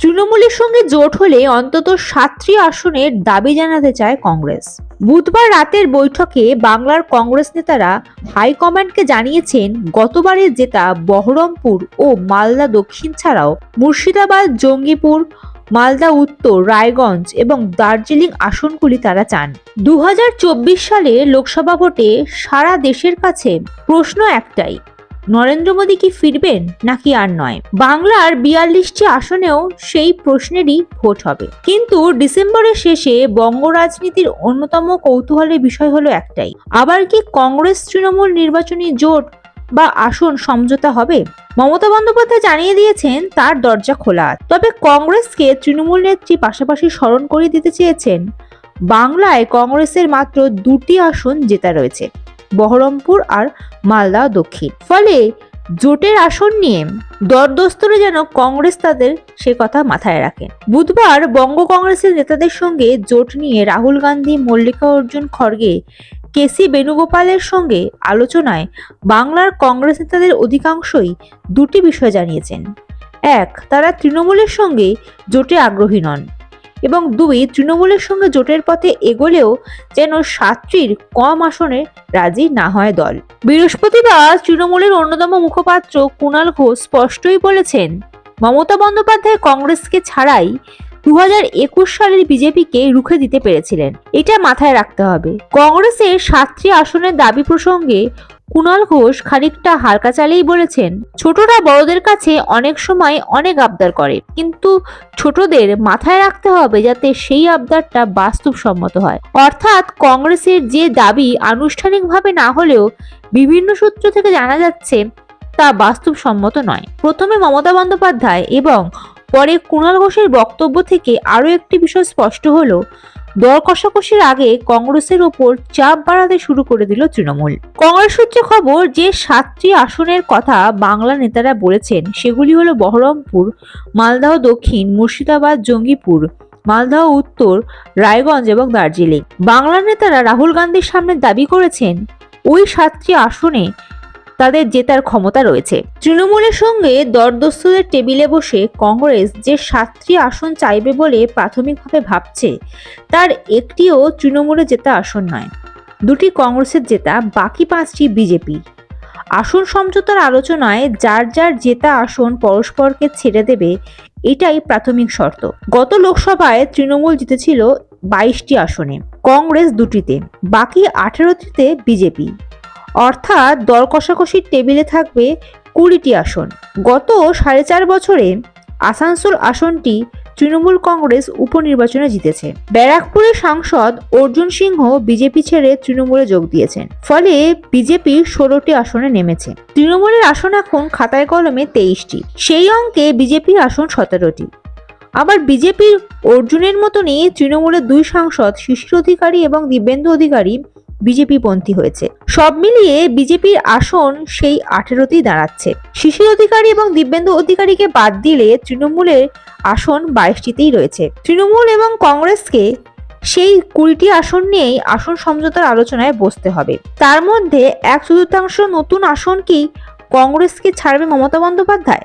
তৃণমূলের সঙ্গে জোট হলে অন্তত সাতটি আসনের দাবি জানাতে চায় কংগ্রেস। বুধবার রাতের বৈঠকে বাংলার কংগ্রেস নেতারা হাইকমান্ডকে জানিয়েছেন, গতবারের জেতা বহরমপুর ও মালদা দক্ষিণ ছাড়াও মুর্শিদাবাদ, জঙ্গিপুর, মালদা উত্তর, রায়গঞ্জ এবং দার্জিলিং আসনগুলি তারা চান। দু হাজার চব্বিশ সালে লোকসভা ভোটে সারা দেশের কাছে প্রশ্ন একটাই নরেন্দ্র মোদী কি ফিরবেন নাকি আর নয়? বাংলার বিয়াল্লিশটি আসনেও সেই প্রশ্নেরই ভোট হবে। কিন্তু ডিসেম্বরের শেষে বঙ্গ রাজনীতির অন্যতম কৌতূহলের বিষয় হলো একটাই। আবার কি কংগ্রেস তৃণমূল নির্বাচনী জোট বা আসন সমঝোতা হবে? মমতা বন্দ্যোপাধ্যায় জানিয়ে দিয়েছেন তার দরজা খোলা। তবে কংগ্রেসকে তৃণমূল নেত্রী পাশাপাশি স্মরণ করে দিতে চেয়েছেন। বাংলায় কংগ্রেসের মাত্র দুটি আসন জেতা রয়েছে। বহরমপুর আর মালদা দক্ষিণ। ফলে জোটের আসন নিয়ে দরদস্তরে যেন কংগ্রেস তাদের সে কথা মাথায় রাখে। বুধবার বঙ্গ কংগ্রেসের নেতাদের সঙ্গে জোট নিয়ে রাহুল গান্ধী, মল্লিকা অর্জুন খড়গে, কেসি বেণুগোপালের সঙ্গে আলোচনায় বাংলার কংগ্রেস নেতাদের অধিকাংশই দুটি বিষয় জানিয়েছেন। এক, তারা তৃণমূলের সঙ্গে জোটে আগ্রহী নন। এবং দুই, তৃণমূলের সঙ্গে জোটের পথে এগোলেও যেন সাতটির কম আসনে রাজি না হয় দল। বৃহস্পতিবার তৃণমূলের অন্যতম মুখপাত্র কুণাল ঘোষ স্পষ্টই বলেছেন, মমতা বন্দ্যোপাধ্যায় কংগ্রেসকে ছাড়াই দু একুশ সালের বিজেপিকে রুখে দিতে পেরেছিলেন। এটা মাথায় রাখতে হবে। কংগ্রেসের সাতটি আসনের দাবি প্রসঙ্গে কুণাল ঘোষ খানিকটা হালকা চালেই বলেছেন, ছোটরা বড়দের কাছে অনেক সময় অনেক আবদার করে, কিন্তু ছোটদের মাথায় রাখতে হবে যাতে সেই আবদারটা বাস্তবসম্মত হয়। অর্থাৎ কংগ্রেসের যে দাবি আনুষ্ঠানিকভাবে না হলেও বিভিন্ন সূত্র থেকে জানা যাচ্ছে, তা বাস্তবসম্মত নয়। প্রথমে মমতা বন্দ্যোপাধ্যায় এবং পরে কুণাল ঘোষের বক্তব্য থেকে আরও একটি বিষয় স্পষ্ট হলো দর কষাকষির আগে কংগ্রেসের ওপর চাপ বাড়াতে শুরু করে দিল তৃণমূল। কংগ্রেস সূত্রে খবর, যে সাতটি আসনের কথা বাংলা নেতারা বলেছেন, সেগুলি হলো বহরমপুর, মালদহ দক্ষিণ, মুর্শিদাবাদ, জঙ্গিপুর, মালদহ উত্তর, রায়গঞ্জ এবং দার্জিলিং। বাংলা নেতারা রাহুল গান্ধীর সামনে দাবি করেছেন, ওই সাতটি আসনে তাদের জেতার ক্ষমতা রয়েছে। তৃণমূলের সঙ্গে দরদস্তুদের টেবিলে বসে কংগ্রেস যে সাতটি আসন চাইবে বলে প্রাথমিকভাবে ভাবছে, তার একটিও তৃণমূলে জেতা আসন নয়। দুটি কংগ্রেসের জেতা বাকি পাঁচটি বিজেপি। আসন সমঝোতার আলোচনায় যার যার জেতা আসন পরস্পরকে ছেড়ে দেবে, এটাই প্রাথমিক শর্ত। গত লোকসভায় তৃণমূল জিতেছিল বাইশটি আসনে, কংগ্রেস দুটিতে, বাকি আঠেরোটিতে বিজেপি। অর্থাৎ দর কষাকষির টেবিলে থাকবে কুড়িটি আসন। গত সাড়ে চার বছরে আসানসোল আসনটি তৃণমূল কংগ্রেস উপনির্বাচনে জিতেছে। ব্যারাকপুরের সাংসদ অর্জুন সিংহ বিজেপি ছেড়ে তৃণমূলে যোগ দিয়েছেন। ফলে বিজেপি ষোলোটি আসনে নেমেছে। তৃণমূলের আসন এখন খাতায় কলমে তেইশটি। সেই অঙ্কে বিজেপির আসন সতেরোটি। আবার বিজেপির অর্জুনের মতনই তৃণমূলের দুই সাংসদ শিশির অধিকারী এবং দিব্যেন্দু অধিকারী বিজেপি পন্থী হয়েছে। সব মিলিয়ে বিজেপির আসন সেই আঠেরোতেই দাঁড়াচ্ছে। শিশির অধিকারী এবং দিব্যেন্দু অধিকারীকে বাদ দিলে তৃণমূলের আসন বাইশটিতেই রয়েছে। তৃণমূল এবং কংগ্রেসকে সেই কুড়িটি আসন নিয়েই আসন সমঝোতার আলোচনায় বসতে হবে। তার মধ্যে এক চতুর্থাংশ নতুন আসন কি কংগ্রেসকে ছাড়বে মমতা বন্দ্যোপাধ্যায়?